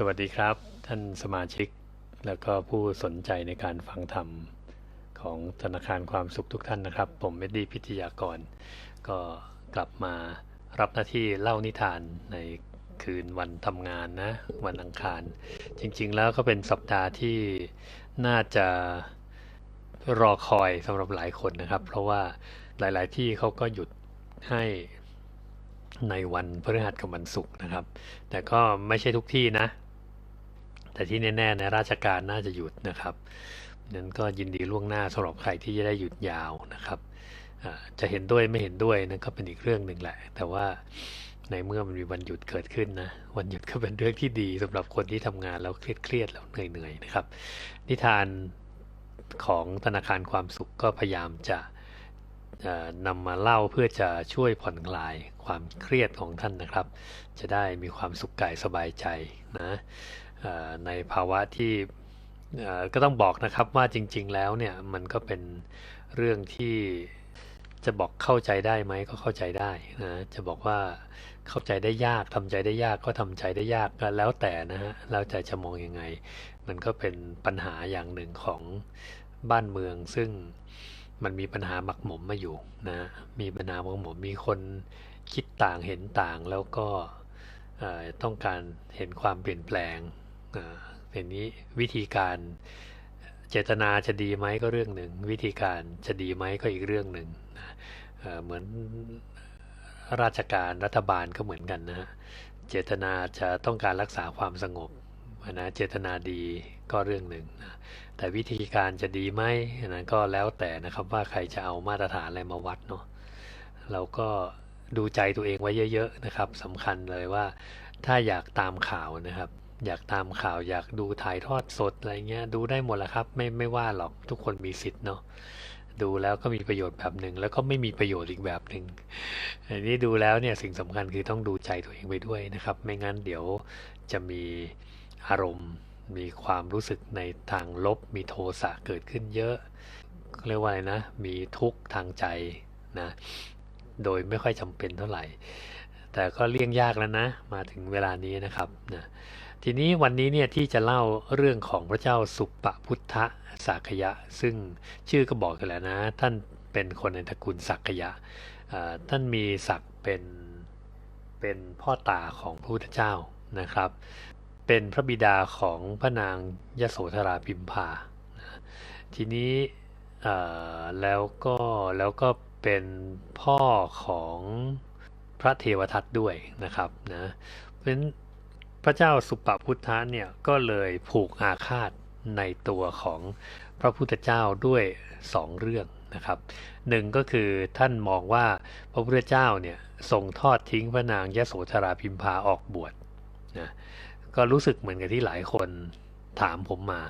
สวัสดีครับ ท่านสมาชิก แล้วก็ผู้สนใจในการฟังธรรมของธนาคารความสุขทุกท่านนะครับ ผมเมดดี้พิทยากร ก็กลับมารับหน้าที่เล่านิทานในคืนวันทำงานนะ วันอังคาร จริงๆแล้วก็เป็นสัปดาห์ที่น่าจะรอคอยสำหรับหลายคนนะครับ เพราะว่าหลายๆที่เขาก็หยุดให้ในวันพฤหัสกับวันศุกร์นะครับ แต่ก็ไม่ใช่ทุกที่นะ แต่ที่แน่ๆในราชการน่าจะหยุดนะครับนั้นก็ยินดีล่วงหน้าสำหรับใครที่จะได้หยุดยาวนะครับจะเห็นด้วยไม่เห็นด้วยนั่นก็เป็นอีกเรื่องหนึ่งแหละ แต่ว่าในเมื่อมันมีวันหยุดเกิดขึ้นนะวันหยุดก็เป็นเรื่องที่ดีสำหรับคนที่ทำงานแล้วเครียดๆแล้วเหนื่อยๆนะครับ นิทานของธนาคารความสุขก็พยายามจะนำมาเล่าเพื่อจะช่วยผ่อนคลายความเครียดของท่านนะครับ จะได้มีความสุขกายสบายใจนะ ในภาวะที่ก็ต้องบอกนะครับว่าจริง ๆ แล้วเนี่ยมันก็เป็นเรื่องที่จะบอกเข้าใจได้ไหมก็เข้าใจได้นะจะบอกว่าเข้าใจได้ยากทำใจได้ยากก็ทำใจได้ยากก็แล้วแต่นะฮะแล้วใจจะมองยังไง มันก็เป็นปัญหาอย่างหนึ่งของบ้านเมือง ซึ่งมันมีปัญหาหมักหมมมาอยู่นะมีปัญหาหมักหมมมีคนคิดต่างเห็นต่างแล้วก็ต้องการเห็นความเปลี่ยนแปลง อ่าทีนี้วิธีการเจตนาจะดีไหมก็เรื่องหนึ่ง วิธีการจะดีไหมก็อีกเรื่องหนึ่งเเหมือนราชการรัฐบาลก็เหมือนกันนะเจตนาจะต้องการรักษาความสงบนะเจตนาดีก็เรื่องหนึ่งนะแต่วิธีการจะดีไหมนนั้นก็แล้วแต่นะครับว่าใครจะเอามาตรฐานอะไรมาวัดเนาะเราก็ดูใจตัวเองไว้เยอะ ๆ นะครับสำคัญเลยว่าถ้าอยากตามข่าวนะครับ อยากตามข่าวอยากดูถ่ายทอดสดอะไรเงี้ยดูได้หมดแหละครับ ไม่ไม่ว่าหรอกทุกคนมีสิทธิ์เนาะดูแล้วก็มีประโยชน์แบบหนึ่งแล้วก็ไม่มีประโยชน์อีกแบบหนึ่งอันนี้ดูแล้วเนี่ยสิ่งสำคัญคือต้องดูใจตัวเองไปด้วยนะครับ ไม่งั้นเดี๋ยวจะมีอารมณ์ มีความรู้สึกในทางลบ มีโทสะเกิดขึ้นเยอะเรียกว่าอะไรนะ มีทุกข์ทางใจนะโดยไม่ค่อยจำเป็นเท่าไหร่ แต่ก็เลี่ยงยากแล้วนะ มาถึงเวลานี้นะครับนะ ทีนี้วันนี้เนี่ยที่จะเล่าเรื่องของพระเจ้าสุปปพุทธสากยะ ซึ่งชื่อก็บอกกันแล้วนะ ท่านเป็นคนในตระกูลสักยะท่านมีศักดิ์เป็นเป็นพ่อตาของพระพุทธเจ้านะครับ เป็นพระบิดาของพระนางยโสธราพิมพา ทีนี้แล้วก็แล้วก็เป็นพ่อของพระเทวทัตด้วยนะครับนะเพราะฉะนั้น พระเจ้าสุปปพุทธะเนี่ยก็เลยผูกอาฆาตในตัวของพระพุทธเจ้าด้วยสองเรื่องนะครับหนึ่งก็คือท่านมองว่าพระพุทธเจ้าเนี่ยทรงทอดทิ้งพระนางยโสธราพิมพาออกบวชนะก็รู้สึกเหมือนกับที่หลายคนถามผมมา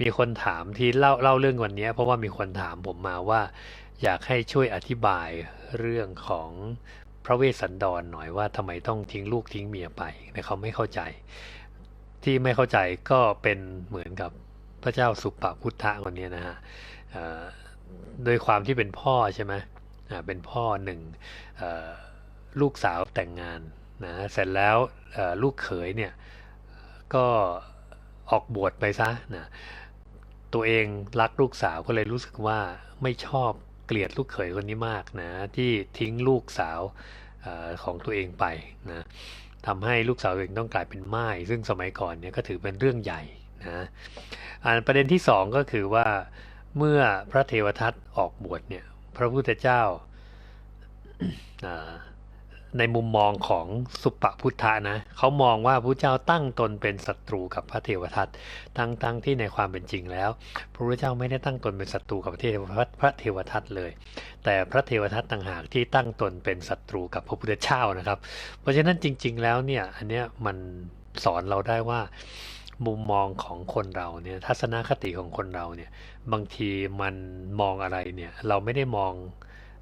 มีคนถามที่เล่าเล่าเรื่องวันนี้ เพราะว่ามีคนถามผมมาว่า อยากให้ช่วยอธิบายเรื่องของ พระเวสสันดรหน่อยว่าทำไมต้องทิ้งลูกทิ้งเมียไปแต่เขาไม่เข้าใจ ที่ไม่เข้าใจก็เป็นเหมือนกับพระเจ้าสุปปพุทธะคนนี้นะฮะโดยความที่เป็นพ่อใช่ไหมเป็นพ่อหนึ่งลูกสาวแต่งงานนะเสร็จแล้วลูกเขยเนี่ยก็ออกบวชไปซะนะตัวเองรักลูกสาวก็เลยรู้สึกว่าไม่ชอบ เกลียดลูกเขยคนนี้มากนะที่ทิ้งลูกสาวอของตัวเองไปนะทำให้ลูกสาวเองต้องกลายเป็นม่ายซึ่งสมัยก่อนเนี่ยก็ถือเป็นเรื่องใหญ่นะอันประเด็นที่สองก็คือว่าเมื่อพระเทวทัตออกบวชเนี่ยพระพุทธเจ้า ในมุมมองของสุปปพุทธะนะเขามองว่าพระเจ้าตั้งตนเป็นศัตรูกับพระเทวทัตทั้งทั้งที่ในความเป็นจริงแล้ว พระเจ้าไม่ได้ตั้งตนเป็นศัตรูกับพระเทวทัตพระเทวทัตเลย แต่พระเทวทัตต่างหากที่ตั้งตนเป็นศัตรูกับพระพุทธเจ้านะครับ เพราะฉะนั้นจริง ๆ แล้วเนี่ยอันเนี้ยมันสอนเราได้ว่ามุมมองของคนเราเนี่ยทัศนคติของคนเราเนี่ยบางทีมันมองอะไรเนี่ยเราไม่ได้มอง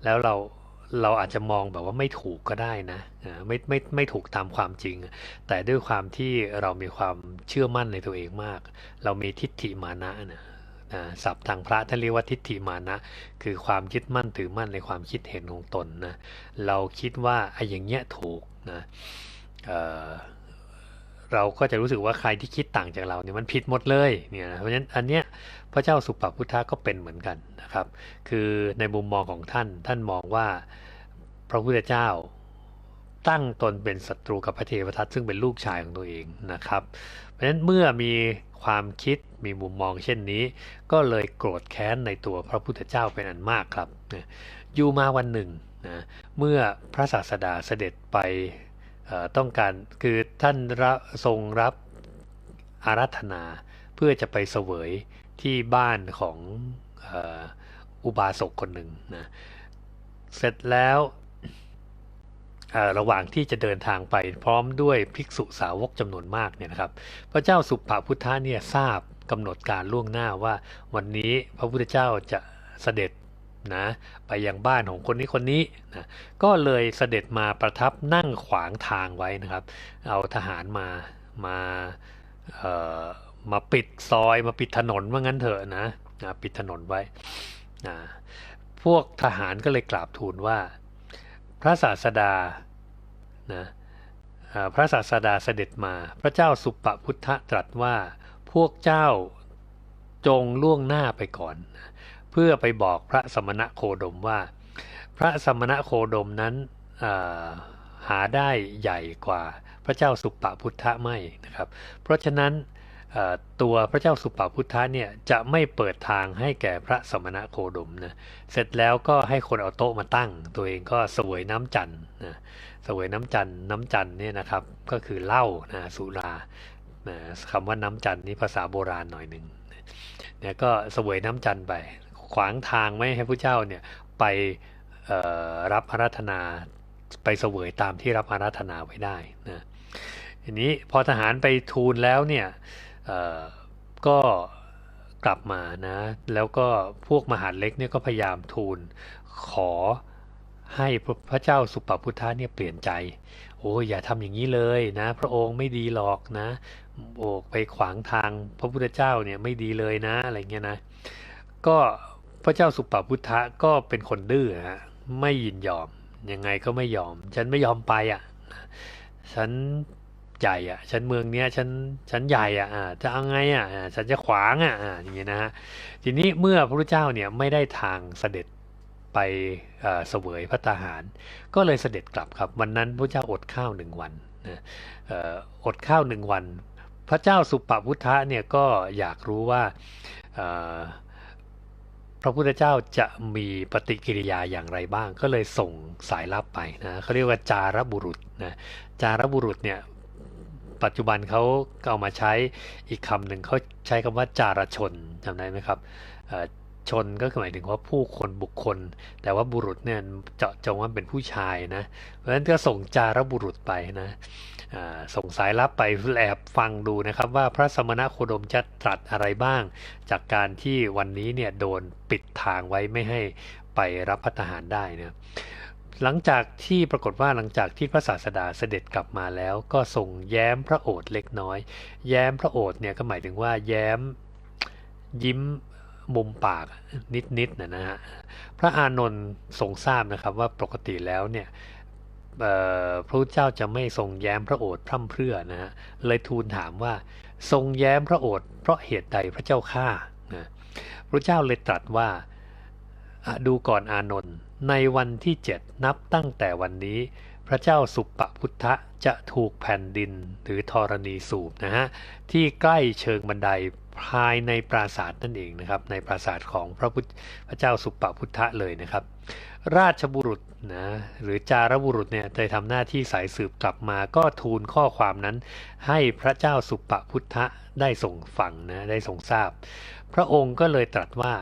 แล้วเรา เราอาจจะมองแบบว่าไม่ถูกก็ได้นะไม่ไม่ไม่ถูกตามความจริง แต่ด้วยความที่เรามีความเชื่อมั่นในตัวเองมาก เรามีทิฏฐิมานะนะนะศัพท์ทางพระท่านเรียกว่าทิฏฐิมานะ คือความยึดมั่นถือมั่นในความคิดเห็นของตนนะเราคิดว่าไอ้อย่างเงี้ยถูกนะเเราก็จะรู้สึกว่าใครที่คิดต่างจากเราเนี่ยมันผิดหมดเลยเนี่ยนะเพราะฉะนั้นอันเนี้ย พระเจ้าสุปพุทธะก็เป็นเหมือนกันนะครับ คือในมุมมองของท่านท่านมองว่าพระพุทธเจ้าตั้งตนเป็นศัตรูกับพระเทวทัตซึ่งเป็นลูกชายของตัวเองนะครับ เพราะฉะนั้นเมื่อมีความคิดมีมุมมองเช่นนี้ ก็เลยโกรธแค้นในตัวพระพุทธเจ้าเป็นอันมากครับ อยู่มาวันหนึ่งนะเมื่อพระศาสดาเสด็จไปต้องการคือท่านทรงรับอารัธนาเพื่อจะไปเสวย ที่บ้านของอุบาสกคนหนึ่งนะเสร็จแล้วระหว่างที่จะเดินทางไปพร้อมด้วยภิกษุสาวกจำนวนมากเนี่ยนะครับ พระเจ้าสุภาพุทธะเนี่ยทราบกำหนดการล่วงหน้าว่าวันนี้พระพุทธเจ้าจะเสด็จนะไปยังบ้านของคนนี้คนนี้นะก็เลยเสด็จมาประทับนั่งขวางทางไว้นะครับ เอาทหารมามาเอ่อ มาปิดซอยมาปิดถนนว่างั้นเถอะนะนะปิดถนนไว้นะพวกทหารก็เลยกราบทูลว่า พระศาสดานะพระศาสดาเสด็จมา พระเจ้าสุปพุทธตรัสว่าพวกเจ้าจงล่วงหน้าไปก่อน เพื่อไปบอกพระสมณะโคดมว่า พระสมณะโคดมนั้นหาได้ใหญ่กว่าพระเจ้าสุปปพุทธะไม่นะครับ เพราะฉะนั้น ตัวพระเจ้าสุปปพุทธะเนี่ยจะไม่เปิดทางให้แก่พระสมณะโคดมนะเสร็จแล้วก็ให้คนเอาโต๊ะมาตั้ง ตัวเองก็สวยน้ำจันทร์นะสวยน้ำจันทร์น้ำจันทร์เนี่ยนะครับก็คือเหล้านะสุรานะคำว่าน้ำจันทร์นี่ภาษาโบราณหน่อยหนึ่งเนี่ยก็สวยน้ำจันทร์ไป ขวางทางไม่ให้พระเจ้าเนี่ยไปรับอาราธนาไปเสวยตามที่รับอาราธนาไว้ได้นะทีนี้พอทหารไปทูลแล้วเนี่ย ก็กลับมานะ แล้วก็พวกมหาเล็กเนี่ยก็พยายามทูลขอให้พระเจ้าสุปพุทธะเนี่ยเปลี่ยนใจ โอ้อย่าทำอย่างนี้เลยนะ พระองค์ไม่ดีหรอกนะ โอกไปขวางทางพระพุทธเจ้าเนี่ยไม่ดีเลยนะอะไรเงี้ยนะ ก็พระเจ้าสุปพุทธะก็เป็นคนดื้อฮะไม่ยินยอมยังไงก็ไม่ยอม ฉันไม่ยอมไปอะ ฉัน ใหญ่อะฉันเมืองเนี้ยฉันฉันใหญ่อะจะเอาไงอะฉันจะขวางอะอย่างเงี้ยนะฮะทีนี้เมื่อพระพุทธเจ้าเนี่ยไม่ได้ทางเสด็จไปเสวยพระตาหาร ก็เลยเสด็จกลับครับ วันนั้นพระเจ้าอดข้าวหนึ่งวันอดข้าวหนึ่งวัน พระเจ้าสุปปพุทธะเนี่ยก็อยากรู้ว่าพระพุทธเจ้าจะมีปฏิกิริยาอย่างไรบ้าง ก็เลยส่งสายลับไปนะเขาเรียกว่าจารบุรุษนะจารบุรุษเนี่ย ปัจจุบันเขาเอามาใช้อีกคำหนึ่งเขาใช้คำว่าจารชนจำได้ไหมครับชนก็หมายถึงว่าผู้คนบุคคล แต่ว่าบุรุษเนี่ยเจาะจงว่าเป็นผู้ชายนะ เพราะฉะนั้นก็ส่งจารบุรุษไปนะส่งสายลับไปแอบฟังดูนะครับ ว่าพระสมณโคดมจะตรัสอะไรบ้าง จากการที่วันนี้เนี่ยโดนปิดทางไว้ไม่ให้ไปรับพัฒหารได้นะ หลังจากที่ปรากฏว่าหลังจากที่พระศาสดาเสด็จกลับมาแล้วก็ส่งแย้มพระโอษฐ์เล็กน้อย แย้มพระโอษฐ์เนี่ยก็หมายถึงว่าแย้มยิ้มมุมปากนิดๆนะนะฮะพระอานนท์ทรงทราบนะครับว่าปกติแล้วเนี่ยพระเจ้าจะไม่ทรงแย้มพระโอษฐ์พร่ำเพรื่อนะฮะเลยทูลถามว่าทรงแย้มพระโอษฐ์เพราะเหตุใดพระเจ้าข้านะพระเจ้าเลยตรัสว่าดูก่อนอานนท์ ในวันที่เจ็ดนับตั้งแต่วันนี้ พระเจ้าสุปปพุทธะจะถูกแผ่นดินหรือธรณีสูบนะฮะ ที่ใกล้เชิงบันไดภายในปราสาทนั่นเองนะครับ ในปราสาทของพระพุทธพระเจ้าสุปปพุทธะเลยนะครับ ราชบุรุษนะหรือจารบุรุษเนี่ยได้ทำหน้าที่สายสืบกลับมาก็ทูลข้อความนั้น ให้พระเจ้าสุปปพุทธะได้ส่งฟังนะได้ส่งทราบ พระองค์ก็เลยตรัสว่า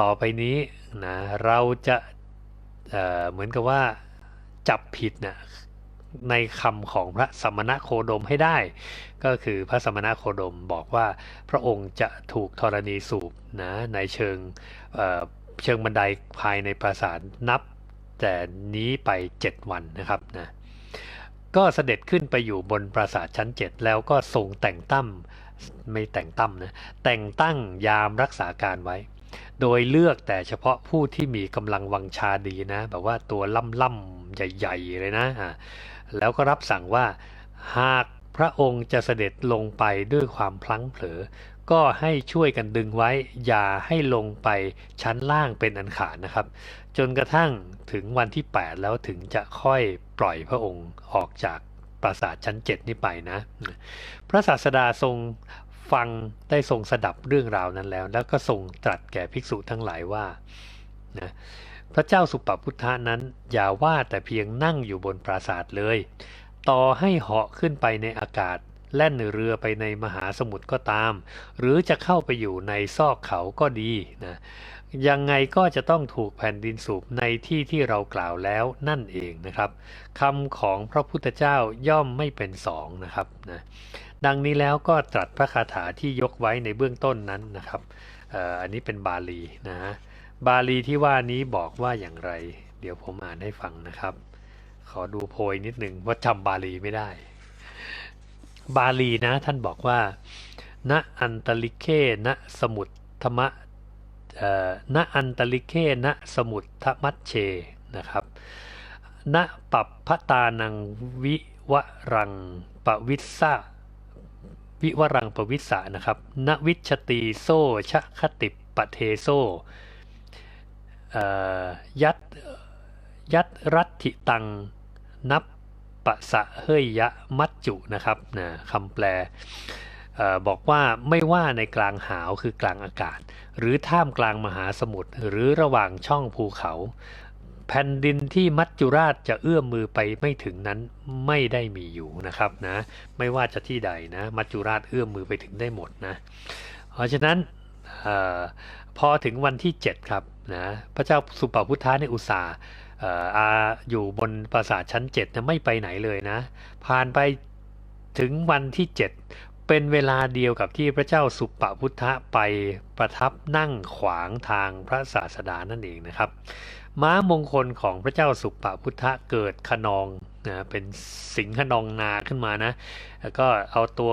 ต่อไปนี้นะเราจะ เหมือนกับว่าจับผิดนะในคำของพระสมณะโคดมให้ได้ ก็คือพระสมณะโคดมบอกว่าพระองค์จะถูกธรณีสูบนะในเชิงเเชิงบันไดภายในปราสาทนับ แต่นี้ไป 7 วันนะครับนะก็เสด็จขึ้นไปอยู่บนปราสาทชั้น 7 แล้วก็ทรงแต่งตั้งไม่แต่งตั้งนะแต่งตั้งยามรักษาการไว้ โดยเลือกแต่เฉพาะผู้ที่มีกำลังวังชาดีนะ แบบว่าตัวล่ำๆใหญ่ๆเลยนะแล้วก็รับสั่งว่า หากพพระองค์จะเสด็จลงไปด้วยความพลั้งเผลอ ก็ให้ช่วยกันดึงไว้ อย่าให้ลงไปชั้นล่างเป็นอันขาดนะครับ จนกระทั่งถึงวันที่ 8 แล้วถึงจะค่อยปล่อยพระองค์ออกจากปราสาทชั้น 7 นี้ไปนะ พระศาสดาทรง ฟังได้ทรงสดับเรื่องราวนั้นแล้ว แล้วก็ทรงตรัสแก่ภิกษุทั้งหลายว่านะพระเจ้าสุปปพุทธานั้นอย่าว่าแต่เพียงนั่งอยู่บนปราสาทเลย ต่อให้เหาะขึ้นไปในอากาศ แล่นเรือไปในมหาสมุทรก็ตาม หรือจะเข้าไปอยู่ในซอกเขาก็ดีนะยังไงก็จะต้องถูกแผ่นดินสูบในที่ที่เรากล่าวแล้วนั่นเองนะครับคำของพระพุทธเจ้าย่อมไม่เป็นสองนะครับนะ ดังนี้แล้วก็ตรัสพระคาถาที่ยกไว้ในเบื้องต้นนั้นนะครับอันนี้เป็นบาลีนะฮะบาลีที่ว่านี้บอกว่าอย่างไร เดี๋ยวผมอ่านให้ฟังนะครับ ขอดูโพยนิดหนึ่งว่าจำบาลีไม่ได้ บาลีนะท่านบอกว่า ณอันตลิเคณสมุทธรรมะณอันตลิเคณสมุทธมัชเชนะครับณปัปพตานังวิวรังปวิสสะ วิวรังปวิสสะนะครับณวิชตีโซชะคติปเทโซยัดยัดรัติตังนับปะสะเฮยยะมัจจุนะครับนะคำแปลบอกว่าไม่ว่าในกลางหาวคือกลางอากาศ หรือท่ามกลางมหาสมุทรหรือระหว่างช่องภูเขา แผ่นดินที่มัจจุราชจะเอื้อมมือไปไม่ถึงนั้นไม่ได้มีอยู่นะครับนะไม่ว่าจะที่ใดนะมัจจุราชเอื้อมมือไปถึงได้หมดนะเพราะฉะนั้นอพอถึงวันที่ 7 ครับนะพระเจ้าสุปพุทธะในอุตสาอาอยู่บนปราสาทชั้น7นะไม่ไปไหนเลยนะ ผ่านไปถึงวันที่ 7 เป็นเวลาเดียวกับที่พระเจ้าสุปพุทธะไปประทับนั่งขวางทางพระศาสดานั่นเองนะครับ ม้ามงคลของพระเจ้าสุปปพุทธะเกิดขนองนะเป็นสิงขนองนาขึ้นมานะ แล้วก็เอาตัว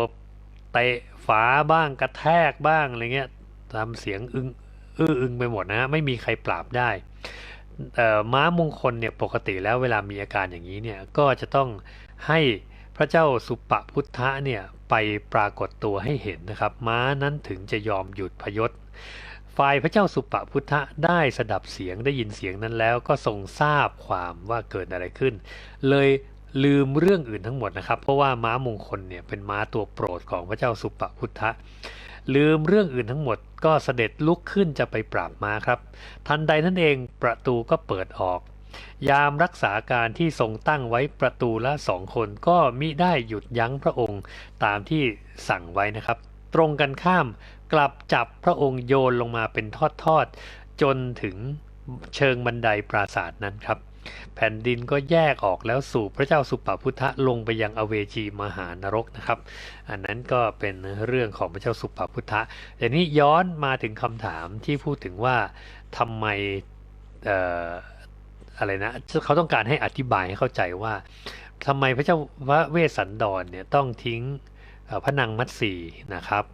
เตะฝาบ้างกระแทกบ้างอะไรเงี้ยทำเสียงอึงอื้ออึงไปหมดนะไม่มีใครปราบได้ม้ามงคลเนี่ยปกติแล้วเวลามีอาการอย่างนี้เนี่ยก็จะต้องให้พระเจ้าสุปพุทธะเนี่ยไปปรากฏตัวให้เห็นนะครับ ม้านั้นถึงจะยอมหยุดพยศ ฝ่ายพระเจ้าสุปพุทธะได้สดับเสียงได้ยินเสียงนั้นแล้วก็ทรงทราบความว่าเกิดอะไรขึ้น เลยลืมเรื่องอื่นทั้งหมดนะครับ เพราะว่าม้ามงคลเนี่ยเป็นม้าตัวโปรดของพระเจ้าสุปพุทธะลืมเรื่องอื่นทั้งหมดก็เสด็จลุกขึ้นจะไปปราบม้าครับ ทันใดนั่นเองประตูก็เปิดออก ยามรักษาการที่ทรงตั้งไว้ประตูละสองคนก็มิได้หยุดยั้งพระองค์ตามที่สั่งไว้นะครับ ตรงกันข้ามกลับจับพระองค์โยนลงมาเป็นทอดๆ จนถึงเชิงบันไดปราสาทนั้นครับ แผ่นดินก็แยกออกแล้วสู่พระเจ้าสุปปพุทธะลงไปยังอเวจีมหานรกนะครับ อันนั้นก็เป็นเรื่องของพระเจ้าสุปปพุทธะแต่นี้ย้อนมาถึงคำถามที่พูดถึงว่าทำไมอะไรนะเขาต้องการให้อธิบายให้เข้าใจว่าทำไมพระเจ้าพระเวสสันดรเนี่ยต้องทิ้ง พระนางมัตสีนะครับ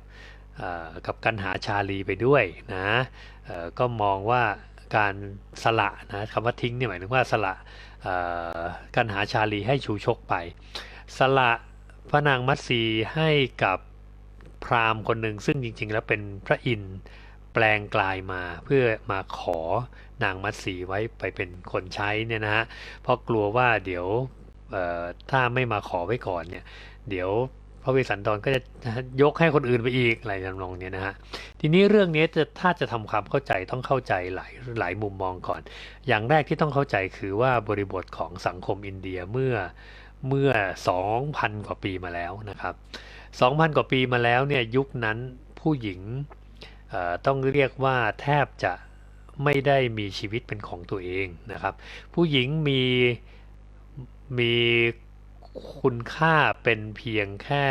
กับกันหาชาลีไปด้วยนะก็มองว่าการสละนะคำว่าทิ้งเนี่ยหมายถึงว่าสละการหาชาลีให้ชูชกไป สละพระนางมัตสีให้กับพราหมณ์คนหนึ่งซึ่งจริงๆ แล้วเป็นพระอินทร์แปลงกลายมาเพื่อมาขอนางมัตสีไว้ไปเป็นคนใช้เนี่ยนะฮะเพราะกลัวว่าเดี๋ยวถ้าไม่มาขอไว้ก่อนเนี่ยเดี๋ยว พระเวสสันดรก็จะยกให้คนอื่นไปอีกอะไรทำนองนี้นะฮะทีนี้เรื่องนี้จะถ้าจะทำความเข้าใจต้องเข้าใจหลายหลายมุมมองก่อน อย่างแรกที่ต้องเข้าใจคือว่าบริบทของสังคมอินเดียเมื่อเมื่อ 2,000 กว่าปีมาแล้วนะครับ 2,000 กว่าปีมาแล้วเนี่ยยุคนั้นผู้หญิงต้องเรียกว่าแทบจะไม่ได้มีชีวิตเป็นของตัวเองนะครับ ผู้หญิงมีมี คุณค่าเป็นเพียงแค่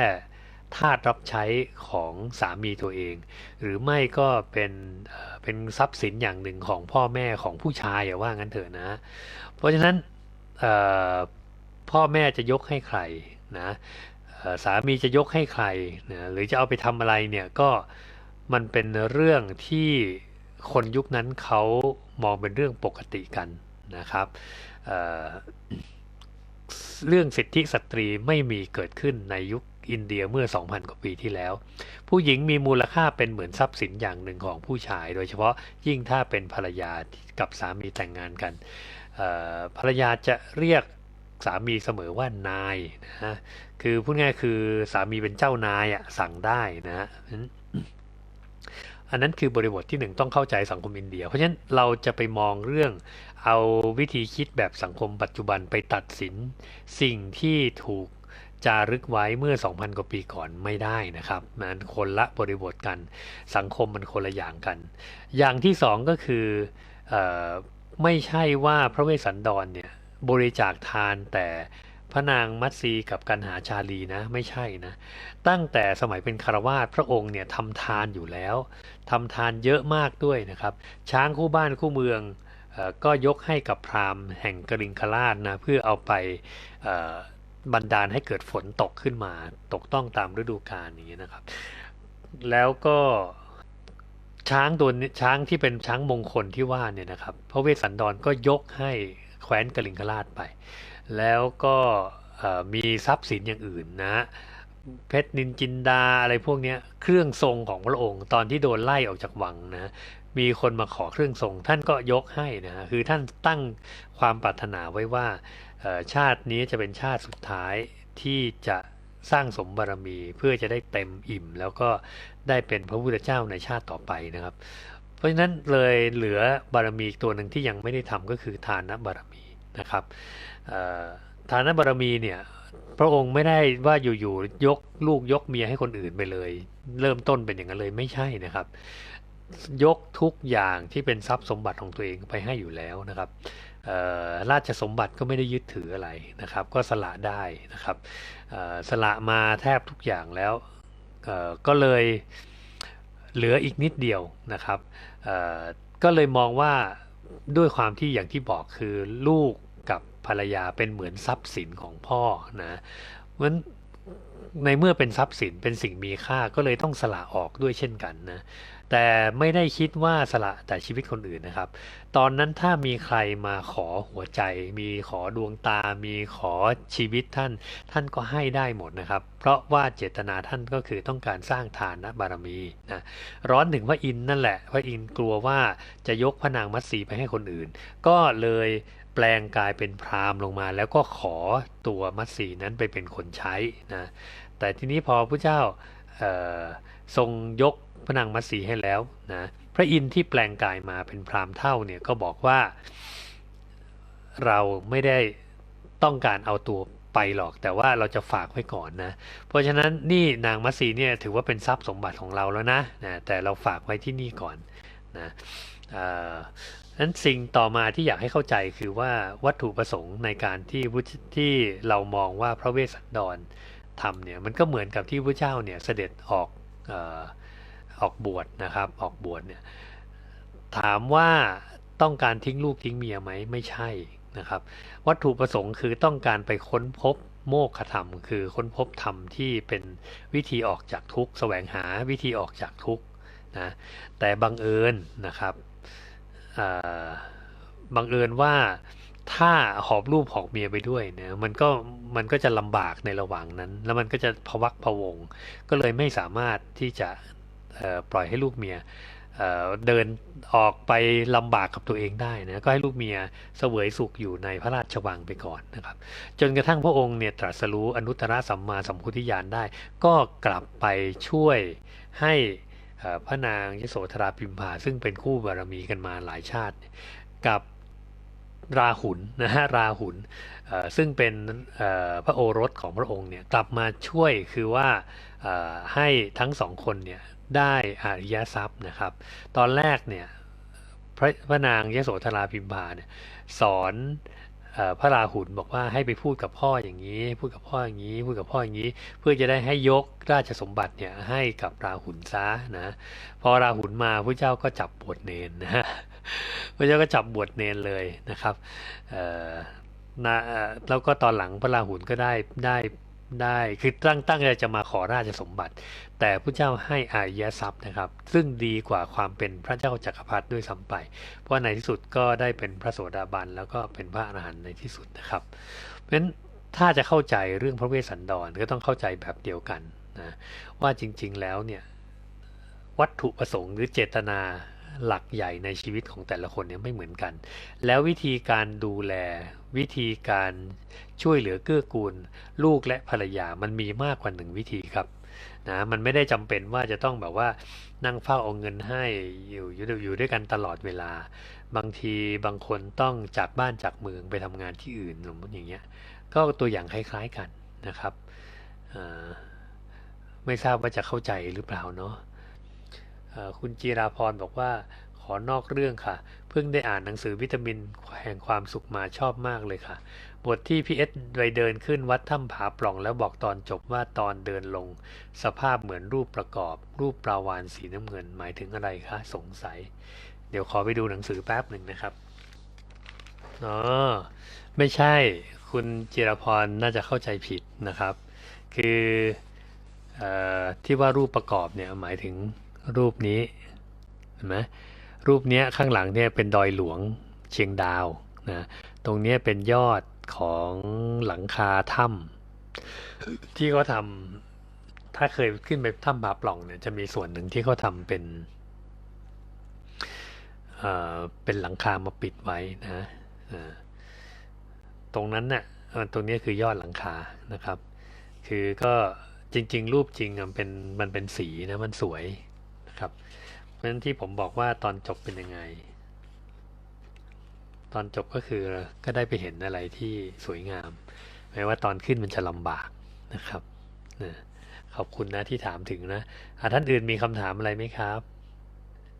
ทาสรับใช้ของสามีตัวเอง หรือไม่ก็เป็นเป็นทรัพย์สินอย่างหนึ่งของพ่อแม่ของผู้ชายอย่าว่างั้นเถอะนะ เพราะฉะนั้นพ่อแม่จะยกให้ใครนะสามีจะยกให้ใครนะหรือจะเอาไปทำอะไรเนี่ยก็มันเป็นเรื่องที่คนยุคนั้นเขามองเป็นเรื่องปกติกันนะครับ เรื่องสิทธิสตรีไม่มีเกิดขึ้นในยุคอินเดียเมื่อ 2,000 กว่าปีที่แล้ว ผู้หญิงมีมูลค่าเป็นเหมือนทรัพย์สินอย่างหนึ่งของผู้ชาย โดยเฉพาะยิ่งถ้าเป็นภรรยากับสามีแต่งงานกันภรรยาจะเรียกสามีเสมอว่านายนะฮะคือพูดง่ายคือสามีเป็นเจ้านายอะสั่งได้นะฮะ อันนั้นคือบริบทที่หนึ่งต้องเข้าใจสังคมอินเดีย เพราะฉะนั้นเราจะไปมองเรื่องเอาวิธีคิดแบบสังคมปัจจุบันไปตัดสิน สิ่งที่ถูกจารึกไว้เมื่อ 2,000 กว่าปีก่อนไม่ได้นะครับมันคนละบริบทกัน สังคมมันคนละอย่างกัน อย่างที่สองก็คืออไม่ใช่ว่าพระเวสสันดรเนี่ยบริจาคทานแต่ พระนางมัตสีกับกันหาชาลีนะไม่ใช่นะ ตั้งแต่สมัยเป็นคารวาสพระองค์เนี่ยทำทานอยู่แล้วทำทานเยอะมากด้วยนะครับ ช้างคู่บ้านคู่เมืองก็ยกให้กับพราหมณ์แห่งกริงคราชนะเพื่อเอาไปบันดาลให้เกิดฝนตกขึ้นมาตกต้องตามฤดูกาลนี้นะครับ แล้วก็ช้างตัวช้างที่เป็นช้างมงคลที่ว่าเนี่ยนะครับ พระเวสสันดรก็ยกให้แคว้นกลิงคราชไป แล้วก็มีทรัพย์สินอย่างอื่นนะเพชรนินจินดาอะไรพวกนี้เครื่องทรงของพระองค์ ตอนที่โดนไล่ออกจากวังนะมีคนมาขอเครื่องทรง ท่านก็ยกให้นะคือท่านตั้งความปรารถนาไว้ว่าชาตินี้จะเป็นชาติสุดท้ายที่จะสร้างสมบารมีเพื่อจะได้เต็มอิ่ม แล้วก็ได้เป็นพระพุทธเจ้าในชาติต่อไปนะครับ เพราะฉะนั้นเลยเหลือบารมีตัวหนึ่งที่ยังไม่ได้ทำก็คือทานบารมีนะครับ ทานบารมีเนี่ยพระองค์ไม่ได้ว่าอยู่ๆยกลูกยกเมียให้คนอื่นไปเลย เริ่มต้นเป็นอย่างนั้นเลยไม่ใช่นะครับ ยกทุกอย่างที่เป็นทรัพย์สมบัติของตัวเองไปให้อยู่แล้วนะครับราชสมบัติก็ไม่ได้ยึดถืออะไรนะครับ ก็สละได้นะครับสละมาแทบทุกอย่างแล้วก็เลยเหลืออีกนิดเดียวนะครับก็เลยมองว่าด้วยความที่อย่างที่บอกคือลูก รรยาเป็นเหมือนทรัพย์สินของพ่อนะเพราะในเมื่อเป็นทรัพย์สินเป็นสิ่งมีค่าก็เลยต้องสละออกด้วยเช่นกันนะ แต่ไม่ได้คิดว่าสละแต่ชีวิตคนอื่นนะครับ ตอนนั้นถ้ามีใครมาขอหัวใจ มีขอดวงตา มีขอชีวิตท่าน ท่านก็ให้ได้หมดนะครับ เพราะว่าเจตนาท่านก็คือต้องการสร้างฐานนะบารมีนะร้อนถึงพระอินนั่นแหละพระอินกลัวว่าจะยกพระนางมัตสีไปให้คนอื่น ก็เลยแปลงกายเป็นพราหมณ์ลงมา แล้วก็ขอตัวมัตสีนั้นไปเป็นคนใช้นะแต่ทีนี้พอพระเจ้าทรงยก พระนางมัตสีให้แล้วนะพระอินทร์ที่แปลงกายมาเป็นพรามเท่าเนี่ยก็บอกว่า เราไม่ได้ต้องการเอาตัวไปหรอกแต่ว่าเราจะฝากไว้ก่อนนะ เพราะฉะนั้นนี่นางมัตสีเนี่ยถือว่าเป็นทรัพย์สมบัติของเราแล้วนะนะแต่เราฝากไว้ที่นี่ก่อนนะนั้นสิ่งต่อมาที่อยากให้เข้าใจคือว่าวัตถุประสงค์ในการที่ที่เรามองว่าพระเวสสันดรทำเนี่ยมันก็เหมือนกับที่พระเจ้าเนี่ยเสด็จออก ออกบวชนะครับ ออกบวชเนี่ยถามว่าต้องการทิ้งลูกทิ้งเมียไหมไม่ใช่นะครับ วัตถุประสงค์คือต้องการไปค้นพบโมกขธรรม คือค้นพบธรรมที่เป็นวิธีออกจากทุกข์แสวงหาวิธีออกจากทุกข์นะแต่บังเอิญนะครับบังเอิญว่าถ้าหอบรูปหอบเมียไปด้วยเนี่ยมันก็มันก็จะลำบากในระหว่างนั้น แล้วมันก็จะพวักพวง ก็เลยไม่สามารถที่จะ ปล่อยให้ลูกเมียเดินออกไปลำบากกับตัวเองได้นะก็ให้ลูกเมียเสวยสุขอยู่ในพระราชวังไปก่อนนะครับ จนกระทั่งพระองค์เนี่ยตรัสรู้อนุตตรสัมมาสัมพุทธิญาณได้ ก็กลับไปช่วยให้พระนางยโสธราพิมพาซึ่งเป็นคู่บารมีกันมาหลายชาติ กับราหุลนะฮะราหุลซึ่งเป็นพระโอรสของพระองค์เนี่ยกลับมาช่วยคือว่าให้ทั้งสองคนเนี่ย ได้อริยทรัพย์นะครับ ตอนแรกเนี่ยพระพระนางยโสธราพิมพาเนี่ยสอนพระราหุลบอกว่าให้ไปพูดกับพ่ออย่างนี้ พูดกับพ่ออย่างนี้ พูดกับพ่ออย่างนี้ เพื่อจะได้ให้ยกราชสมบัติเนี่ยให้กับราหุลซะนะพอราหุลมาพระเจ้าก็จับบวชเนนนะพระเจ้าก็จับบวชเนนเลยนะครับนะแล้วก็ตอนหลังพระราหุลก็ได้ได้ ได้คือตั้งตั้งใจจะมาขอราชสมบัติ แต่พระเจ้าให้อายยทรัพย์นะครับ ซึ่งดีกว่าความเป็นพระเจ้าจักรพรรดิด้วยซ้ำไป เพราะในที่สุดก็ได้เป็นพระโสดาบันแล้วก็เป็นพระอรหันต์ในที่สุดนะครับเพราะฉะนั้นถ้าจะเข้าใจเรื่องพระเวสสันดรก็ต้องเข้าใจแบบเดียวกันนะว่าจริงๆแล้วเนี่ยวัตถุประสงค์หรือเจตนาหลักใหญ่ในชีวิตของแต่ละคนเนี่ยไม่เหมือนกัน แล้ววิธีการดูแล วิธีการช่วยเหลือเกื้อกูล ลูกและภรรยามันมีมากกว่าหนึ่งวิธีครับนะมันไม่ได้จำเป็นว่าจะต้องแบบว่านั่งเฝ้าเอาเงินให้อยู่อยู่อยู่ด้วยกันตลอดเวลา บางทีบางคนต้องจากบ้านจากเมืองไปทำงานที่อื่นสมมติอย่างเงี้ยก็ตัวอย่างคล้ายๆกันนะครับไม่ทราบว่าจะเข้าใจหรือเปล่าเนาะคุณจีราพรบอกว่าขอนอกเรื่องค่ะ เพิ่งได้อ่านหนังสือวิตามินแห่งความสุขมาชอบมากเลยค่ะ บทที่พีเอสไปเดินขึ้นวัดถ้ำผาปล่องแล้วบอกตอนจบว่าตอนเดินลง สภาพเหมือนรูปประกอบ รูปปลาวานสีน้ำเงินหมายถึงอะไรคะสงสัย เดี๋ยวขอไปดูหนังสือแป๊บหนึ่งนะครับอ๋อไม่ใช่คุณจิรพรน่าจะเข้าใจผิดนะครับ คืออที่ว่ารูปประกอบเนี่ยหมายถึงรูปนี้เห็นไหม รูปนี้ข้างหลังเนี่ยเป็นดอยหลวงเชียงดาวนะตรงนี้เป็นยอดของหลังคาถ้ำที่เขาทำถ้าเคยขึ้นไปถ้ำบาปล่องเนี่ยจะมีส่วนหนึ่งที่เขาทำเป็นเป็นหลังคามาปิดไว้นะตรงนั้นเนี่ยตรงนี้คือยอดหลังคานะครับ คือก็จริง ๆ รูปจริงมันเป็นมันเป็นสีนะมันสวยนะครับ เพราะฉะนั้นที่ผมบอกว่าตอนจบเป็นยังไง ตอนจบก็คือก็ได้ไปเห็นอะไรที่สวยงาม แม้ว่าตอนขึ้นมันจะลำบากนะครับนะขอบคุณนะที่ถามถึงนะท่านอื่นมีคำถามอะไรไหมครับ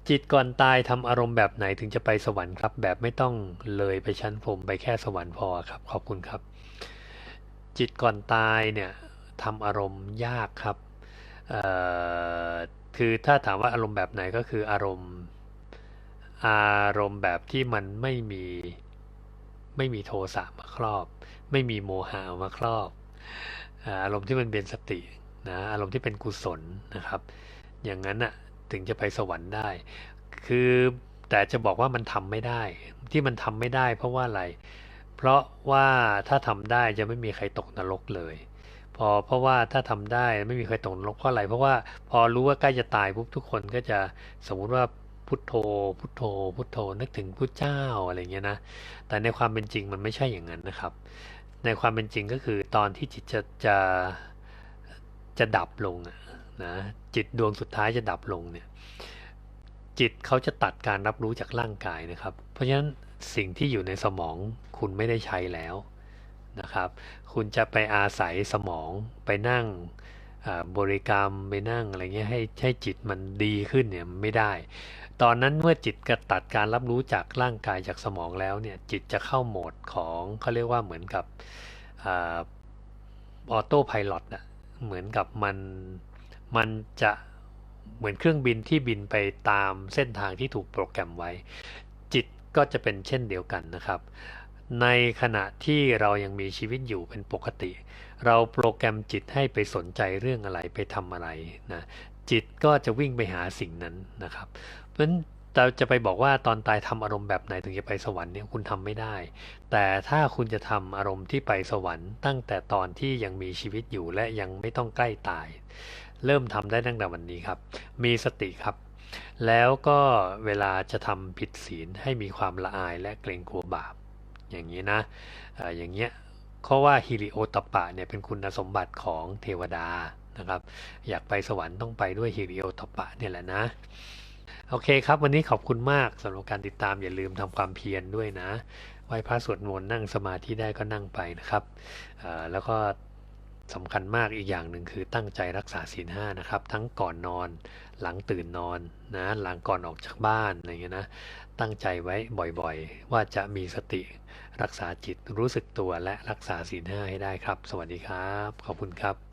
จิตก่อนตายทำอารมณ์แบบไหนถึงจะไปสวรรค์ครับ แบบไม่ต้องเลยไปชั้นพรมไปแค่สวรรค์พอครับ ขอบคุณครับ จิตก่อนตายเนี่ยทำอารมณ์ยากครับ คือถ้าถามว่าอารมณ์แบบไหนก็คืออารมณ์ อารมณ์แบบที่มันไม่มีไม่มีโทสะมาครอบ ไม่มีโมหะมาครอบอารมณ์ที่มันเป็นสตินะอารมณ์ที่เป็นกุศลนะครับ อย่างนั้นอะถึงจะไปสวรรค์ได้ คือแต่จะบอกว่ามันทำไม่ได้ ที่มันทำไม่ได้เพราะว่าอะไร เพราะว่าถ้าทำได้จะไม่มีใครตกนรกเลย พอเพราะว่าถ้าทำได้ไม่มีใครตกนรกเพราะอะไรเพราะว่าพอรู้ว่าใกล้จะตายปุ๊บทุกคนก็จะสมมุติว่าพุทโธ พุทโธ พุทโธ นึกถึงพุทธเจ้าอะไรเงี้ยนะ แต่ในความเป็นจริงมันไม่ใช่อย่างนั้นนะครับ ในความเป็นจริงก็คือตอนที่จิตจะจะจะดับลงนะจิตดวงสุดท้ายจะดับลงเนี่ยจิตเขาจะตัดการรับรู้จากร่างกายนะครับ เพราะฉะนั้นสิ่งที่อยู่ในสมองคุณไม่ได้ใช้แล้ว นะครับ คุณจะไปอาศัยสมองไปนั่งบริกรรมไปนั่งอะไรเงี้ยให้ให้จิตมันดีขึ้นเนี่ยไม่ได้ ตอนนั้นเมื่อจิตกระตัดการรับรู้จากร่างกายจากสมองแล้วเนี่ยจิตจะเข้าโหมดของเขาเรียกว่าเหมือนกับออโต้พายロตอะเหมือนกับมันมันจะเหมือนเครื่องบินที่บินไปตามเส้นทางที่ถูกโปรแกรมไว้ จิตก็จะเป็นเช่นเดียวกันนะครับ ในขณะที่เรายังมีชีวิตอยู่เป็นปกติ เราโปรแกรมจิตให้ไปสนใจเรื่องอะไรไปทำอะไรนะจิตก็จะวิ่งไปหาสิ่งนั้นนะครับ เพราะฉะนั้นเราจะไปบอกว่าตอนตายทำอารมณ์แบบไหนถึงจะไปสวรรค์เนี่ยคุณทำไม่ได้ แต่ถ้าคุณจะทำอารมณ์ที่ไปสวรรค์ ตั้งแต่ตอนที่ยังมีชีวิตอยู่และยังไม่ต้องใกล้ตาย เริ่มทำได้ตั้งแต่วันนี้ครับ มีสติครับ แล้วก็เวลาจะทำผิดศีลให้มีความละอายและเกรงกลัวบาป อย่างนี้นะอย่างเงี้ยเพราะว่าฮิริโอตปะเนี่ยเป็นคุณสมบัติของเทวดานะครับ อยากไปสวรรค์ต้องไปด้วยฮิริโอตปะเนี่ยแหละนะ โอเคครับ วันนี้ขอบคุณมากสำหรับการติดตามอย่าลืมทำความเพียรด้วยนะไหว้พระสวดมนต์นั่งสมาธิได้ก็นั่งไปนะครับแล้วก็สำคัญมากอีกอย่างหนึ่งคือตั้งใจรักษาศีลห้านะครับ ทั้งก่อนนอนหลังตื่นนอนนะหลังก่อนออกจากบ้านอะไรเงี้ยนะตั้งใจไว้บ่อยๆ ว่าจะมีสติ รักษาจิตรู้สึกตัวและรักษาศีลห้าให้ได้ครับ สวัสดีครับ ขอบคุณครับ